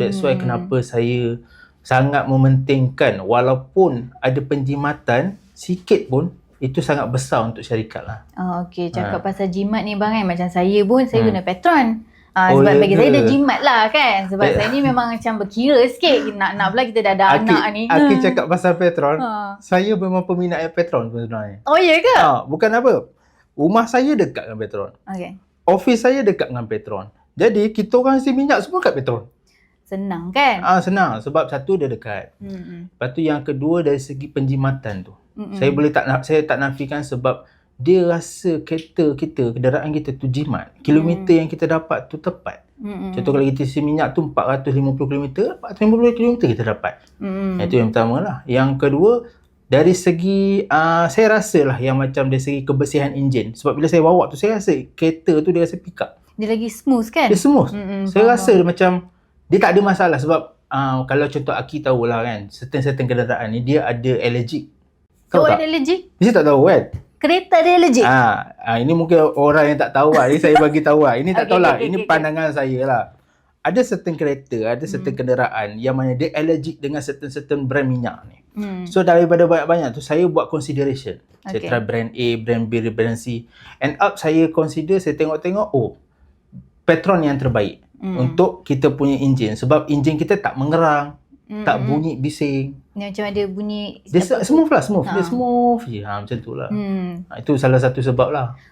that's why Hmm. kenapa saya sangat mementingkan walaupun ada penjimatan sikit pun itu sangat besar untuk syarikat lah. Oh, okay. Cakap pasal jimat ni bang kan. Macam saya pun, saya Hmm. guna Petron. Ah, Oh, sebab ya bagi ke? saya dah jimat lah kan. Sebab Eh. saya ni memang macam berkira sikit. Nak-nak pula kita dah ada Aki, anak ni. Aki cakap pasal Petron, Ha. saya memang peminat Petron sebenarnya. Oh, ya ke? Ha, bukan apa. Rumah saya dekat dengan Petron. Okay. Office saya dekat dengan Petron. Jadi kita orang isi minyak semua kat Petron. Senang kan? Ah senang sebab satu dia dekat. Hmm. Lepas tu yang kedua dari segi penjimatan tu. Mm-mm. Saya boleh tak saya tak nafikan sebab dia rasa kereta kita, kenderaan kita tu jimat. Kilometer yang kita dapat tu tepat. Mm-mm. Contoh kalau kita isi minyak tu 450 km, 450 km kita dapat. Mm-mm. Itu yang pertama lah. Yang kedua, dari segi, uh, saya rasa lah yang macam dari segi kebersihan enjin. Sebab bila saya bawa tu, saya rasa kereta tu dia rasa pick up. Dia lagi smooth kan? Dia smooth. Mm-mm, Saya faham, rasa dia macam, dia tak ada masalah sebab uh, kalau contoh Aki tahulah kan, certain-certain kenderaan ni dia ada allergic. Kau Tahu tak? ada allergic? Dia tak tahu kan? Kereta dia allergic? Ah, ah, ini mungkin orang yang tak tahu lah. Ini saya bagi tahu lah. Ini tak Okay, tahulah. okay, ini okay, pandangan saya lah. Ada certain kereta, ada certain Hmm. kenderaan yang mana dia allergic dengan certain-certain brand minyak ni. Hmm. So daripada banyak-banyak tu saya buat consideration. Saya Okay. try brand A, brand B, brand C. And up saya consider, saya tengok-tengok, oh Petron yang terbaik Hmm. untuk kita punya enjin. Sebab enjin kita tak mengerang, Mm-mm. tak bunyi bising. Dia macam ada bunyi Dia se- smooth lah, smooth. Dia Ha. smooth je. Ha, macam tu lah. Hmm. Ha, itu salah satu sebab lah.